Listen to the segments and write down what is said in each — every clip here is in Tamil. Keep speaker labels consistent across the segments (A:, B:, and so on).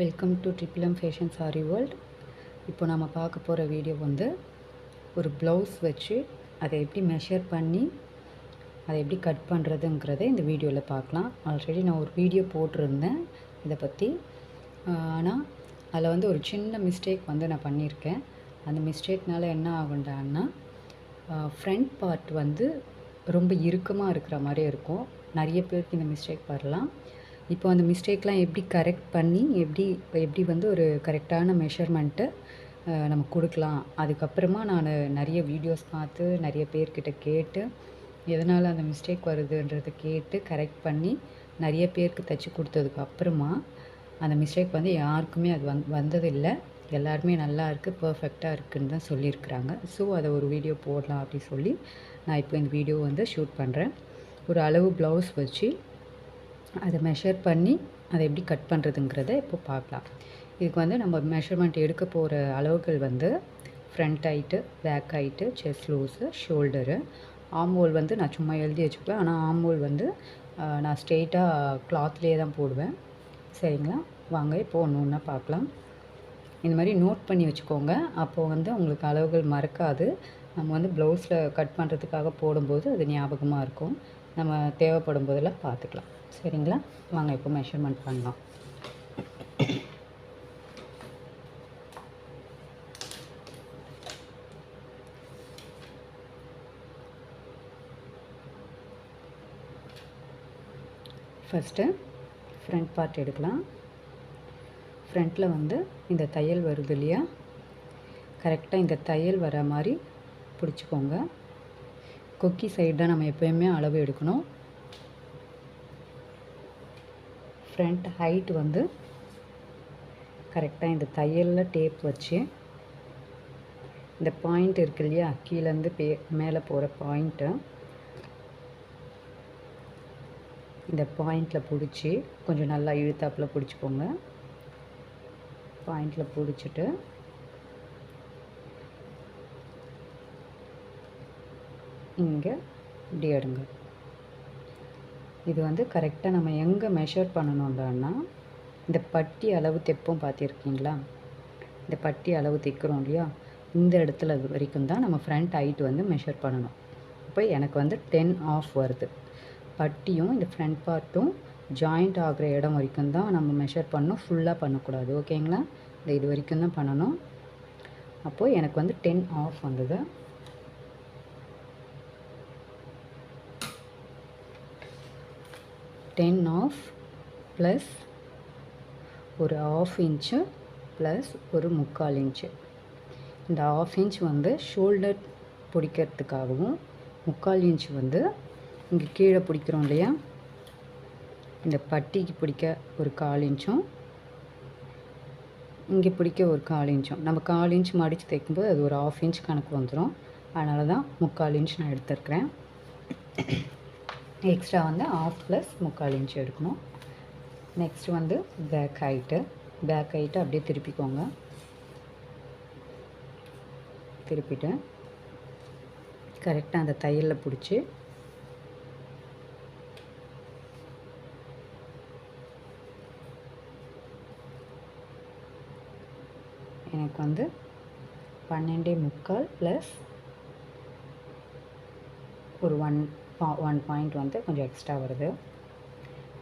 A: வெல்கம் டு ட்ரிபிளம் ஃபேஷன் சாரி வேர்ல்ட் இப்போ நம்ம பார்க்க போகிற வீடியோ வந்து ஒரு ப்ளவுஸ் வச்சு அதை எப்படி மெஷர் பண்ணி அதை எப்படி கட் பண்ணுறதுங்கிறத இந்த வீடியோவில் பார்க்கலாம். ஆல்ரெடி நான் ஒரு வீடியோ போட்டிருந்தேன். இதை பற்றி ஆனால் அதில் வந்து ஒரு சின்ன மிஸ்டேக் வந்து நான் பண்ணியிருக்கேன். அந்த மிஸ்டேக்னால் என்ன ஆகுண்டான்னா ஃப்ரண்ட் பார்ட் வந்து ரொம்ப இறுக்கமாக இருக்கிற மாதிரி இருக்கும். நிறைய பேருக்கு இந்த மிஸ்டேக் வரலாம். இப்போ அந்த மிஸ்டேக்லாம் எப்படி கரெக்ட் பண்ணி எப்படி எப்படி வந்து ஒரு கரெக்டான மெஷர்மெண்ட்டு நம்ம கொடுக்கலாம். அதுக்கப்புறமா நான் நிறைய வீடியோஸ் பார்த்து நிறைய பேர்கிட்ட கேட்டு எதனால் அந்த மிஸ்டேக் வருதுன்றதை கேட்டு கரெக்ட் பண்ணி நிறைய பேருக்கு தைச்சி கொடுத்ததுக்கு அப்புறமா அந்த மிஸ்டேக் வந்து யாருக்குமே அது வந் வந்ததில்லை. எல்லாருமே நல்லா இருக்குது பர்ஃபெக்டாக இருக்குதுன்னு தான் சொல்லியிருக்கிறாங்க. ஸோ அதை ஒரு வீடியோ போடலாம் அப்படி சொல்லி நான் இப்போ இந்த வீடியோ வந்து ஷூட் பண்ணுறேன் ஒரு அளவு ப்ளவுஸ் வச்சு அதை மெஷர் பண்ணி அதை எப்படி கட் பண்ணுறதுங்கிறத இப்போ பார்க்கலாம். இதுக்கு வந்து நம்ம மெஷர்மெண்ட் எடுக்க போகிற அளவுகள் வந்து front height back height chest loose shoulder armhole வந்து நான் சும்மா எழுதி வச்சுப்பேன் ஆனால் ஆம்ஹோல் வந்து நான் ஸ்ட்ரெயிட்டாக கிளாத்லேயே தான் போடுவேன். சரிங்களா? வாங்க இப்போ ஒன்று ஒன்றா பார்க்கலாம். இந்த மாதிரி நோட் பண்ணி வச்சுக்கோங்க. அப்போது வந்து உங்களுக்கு அளவுகள் மறக்காது. நம்ம வந்து ப்ளவுஸில் கட் பண்ணுறதுக்காக போடும்போது அது ஞாபகமாக இருக்கும். நம்ம தேவைப்படும் போதெல்லாம் பார்த்துக்கலாம். சரிங்களா? வாங்க இப்போ மெஷர்மெண்ட் பண்ணலாம். ஃபஸ்ட்டு ஃப்ரண்ட் பார்ட் எடுக்கலாம். ஃப்ரண்ட்டில் வந்து இந்த தையல் வருது இல்லையா? கரெக்டாக இந்த தையல் வர மாதிரி பிடிச்சிக்கோங்க. கொக்கி சைடாக நம்ம எப்போயுமே அளவு எடுக்கணும். ஃப்ரண்ட் ஹைட் வந்து கரெக்டாக இந்த தையலில் டேப் வச்சு இந்த பாயிண்ட் இருக்கு இல்லையா கீழேருந்து பே மேலே போகிற பாயிண்ட்டு இந்த பாயிண்டில் பிடிச்சி கொஞ்சம் நல்லா இழுத்தாப்பில் பிடிச்சிக்கோங்க. பாயிண்டில் பிடிச்சிட்டு இங்கே இப்படி எடுங்க. இது வந்து கரெக்டாக நம்ம எங்கே மெஷர் பண்ணணுன்றோன்னா இந்த பட்டி அளவு தைப்போம் பார்த்துருக்கீங்களா? இந்த பட்டி அளவு தைக்கிறோம் இல்லையா? இந்த இடத்துல வரைக்கும் தான் நம்ம ஃப்ரண்ட் ஹைட் வந்து மெஷர் பண்ணணும். இப்போ எனக்கு வந்து டென் ஆஃப் வருது. பட்டியும் இந்த ஃப்ரண்ட் பார்ட்டும் ஜாயிண்ட் ஆகிற இடம் வரைக்கும் தான் நம்ம மெஷர் பண்ணணும். ஃபுல்லாக பண்ணக்கூடாது. ஓகேங்களா இந்த இது வரைக்கும் தான் பண்ணணும். அப்போது எனக்கு வந்து டென் ஆஃப் வந்தது. டென் ஆஃப் ப்ளஸ் ஒரு ஆஃப் இன்ச்சு ப்ளஸ் ஒரு முக்கால் இன்ச்சு இந்த ஆஃப் இன்ச் வந்து ஷோல்டர் பிடிக்கிறதுக்காகவும் முக்கால் இன்ச் வந்து இங்கே கீழே பிடிக்கிறோம் இல்லையா? இந்த பட்டிக்கு பிடிக்க ஒரு கால் இன்ச்சும் இங்கே பிடிக்க ஒரு கால் இன்ச்சும் நம்ம கால் இன்ச் மடித்து தைக்கும்போது அது ஒரு ஆஃப் இன்ச் கணக்கு வந்துடும் அதனால தான் முக்கால் இன்ச் நான் எடுத்துருக்கிறேன். எக்ஸ்ட்ரா வந்து ஆஃப் ப்ளஸ் முக்கால் இன்ச் எடுக்கணும். நெக்ஸ்ட் வந்து பேக் ஹைட்டு பேக் ஹைட்டு அப்படியே திருப்பிக்கோங்க. திருப்பிட்டு கரெக்டாக அந்த தையலில் பிடிச்சி எனக்கு வந்து பன்னெண்டே முக்கால் ப்ளஸ் ஒரு ஒன் பா ஒன் பாயிண்ட் வந்து கொஞ்சம் எக்ஸ்ட்ரா வருது.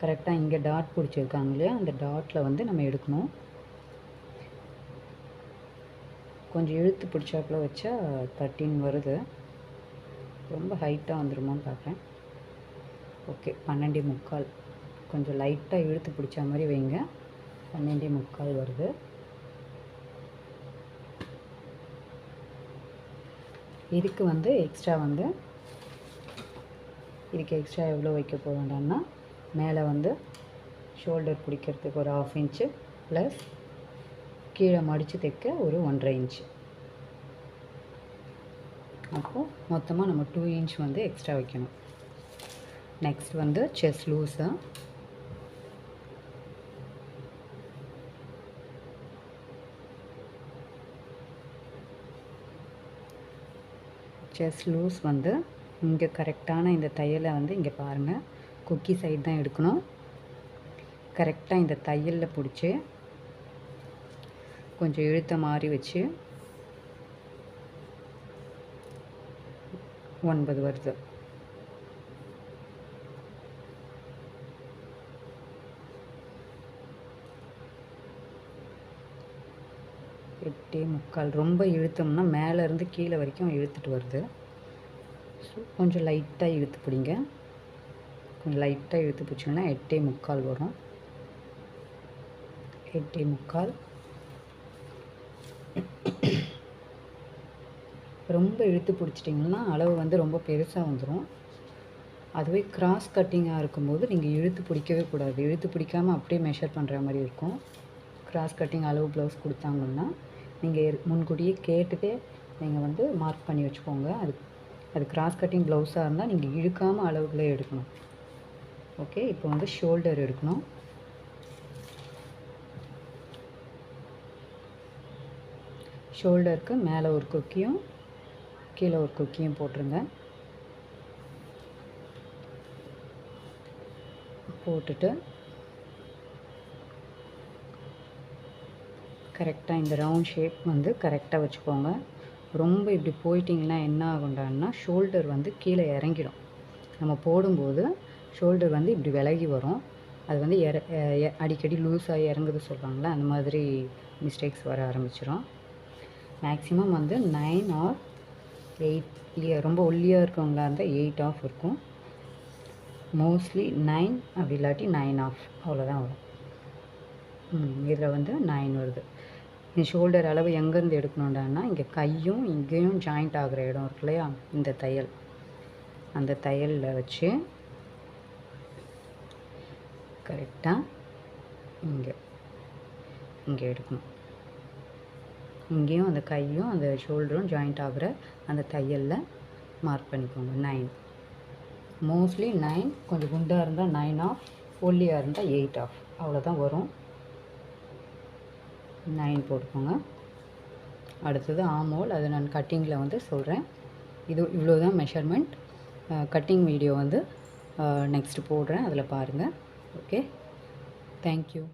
A: கரெக்டாக இங்கே டாட் பிடிச்சிருக்காங்க இல்லையா? அந்த டாட்டில் வந்து நம்ம எடுக்கணும். கொஞ்சம் இழுத்து பிடிச்சாப்புல வச்சா தேர்ட்டின் வருது. ரொம்ப ஹைட்டாக வந்துருமோன்னு பார்க்குறேன் ஓகே பன்னெண்டே முக்கால். கொஞ்சம் லைட்டாக இழுத்து பிடிச்ச மாதிரி வைங்க. பன்னெண்டே முக்கால் வருது. இதுக்கு வந்து எக்ஸ்ட்ரா வந்து இதுக்கு எக்ஸ்ட்ரா எவ்வளோ வைக்க போகிறோம்னா மேலே வந்து ஷோல்டர் பிடிக்கிறதுக்கு ஒரு ஆஃப் இன்ச்சு ப்ளஸ் கீழே மடித்து தைக்க ஒரு ஒன்றரை இன்ச்சு அப்போது மொத்தமாக நம்ம டூ இன்ச் வந்து எக்ஸ்ட்ரா வைக்கணும். நெக்ஸ்ட் வந்து செஸ் லூஸு செஸ் லூஸ் வந்து இங்கே கரெக்டான இந்த தையலை வந்து இங்கே பாருங்கள் கொக்கி சைடு தான் எடுக்கணும். கரெக்டாக இந்த தையலில் பிடிச்சி கொஞ்சம் இழுத்த மாதிரி வச்சு ஒன்பது வருது. எட்டே முக்கால். ரொம்ப இழுத்தோம்னா மேலேருந்து கீழே வரைக்கும் இழுத்துட்டு வருது. கொஞ்சம் லைட்டாக இழுத்து பிடிங்க. கொஞ்சம் லைட்டாக இழுத்து பிடிச்சிங்கன்னா எட்டே முக்கால் வரும். எட்டே முக்கால். ரொம்ப இழுத்து பிடிச்சிட்டிங்கன்னா அளவு வந்து ரொம்ப பெருசாக வந்துடும் அதுவே கிராஸ் கட்டிங்காக இருக்கும்போது நீங்கள் இழுத்து பிடிக்கவே கூடாது. இழுத்து பிடிக்காமல் அப்படியே மெஷர் பண்ணுற மாதிரி இருக்கும். கிராஸ் கட்டிங் அளவு ப்ளவுஸ் கொடுத்தாங்கன்னா நீங்கள் முன்கூட்டியே கேட்டுகிட்டே நீங்கள் வந்து மார்க் பண்ணி வச்சுக்கோங்க. அது அது கிராஸ் கட்டிங் ப்ளவுஸாக இருந்தால் நீங்கள் இழுக்காமல் அளவுகளே எடுக்கணும். ஓகே இப்போ வந்து ஷோல்டர் எடுக்கணும். ஷோல்டருக்கு மேலே ஒரு கொக்கியும் கீழே ஒரு கொக்கியும் போட்டுருங்க. போட்டுட்டு கரெக்டாக இந்த ரவுண்ட் ஷேப் வந்து கரெக்டாக வச்சுக்கோங்க. ரொம்ப இப்படி போயிட்டிங்கன்னா என்ன ஆகுண்டான்னா ஷோல்டர் வந்து கீழே இறங்கிடும். நம்ம போடும்போது ஷோல்டர் வந்து இப்படி விலகி வரும். அது வந்து இற அடிக்கடி லூஸாக இறங்குது சொல்கிறாங்களே அந்த மாதிரி மிஸ்டேக்ஸ் வர ஆரம்பிச்சிடும் மேக்ஸிமம் வந்து நைன் ஆர் எயிட் ரொம்ப ஒல்லியாக இருக்கவங்களா இருந்தால் எயிட் ஆஃப் இருக்கும். மோஸ்ட்லி நைன் அப்படி இல்லாட்டி நைன் ஆஃப் அவ்வளோதான் வரும். இதில் வந்து நைன் வருது. இந்த ஷோல்டர் அளவு எங்கேருந்து எடுக்கணுண்டான்னா இங்கே கையும் இங்கேயும் ஜாயிண்ட் ஆகிற இடம் இருக்கு இல்லையா? இந்த தையல். அந்த தையலில் வச்சு கரெக்டாக இங்கே இங்கே எடுக்கணும். இங்கேயும் அந்த கையும் அந்த ஷோல்டரும் ஜாயிண்ட் ஆகிற அந்த தையலில் மார்க் பண்ணிக்கோங்க. நைன் மோஸ்ட்லி நைன் கொஞ்சம் குண்டாக இருந்தால் நைன் ஆஃப் ஒல்லியாக இருந்தால் எயிட் ஆஃப் அவ்வளோதான் வரும். நைன் போட்டுக்கோங்க. அடுத்தது ஆமோல் அது நான் கட்டிங்கில் வந்து சொல்கிறேன் இது இவ்வளோ தான் மெஷர்மெண்ட் கட்டிங் வீடியோ வந்து நெக்ஸ்ட்டு போடுறேன். அதில் பாருங்கள் ஓகே தேங்க்யூ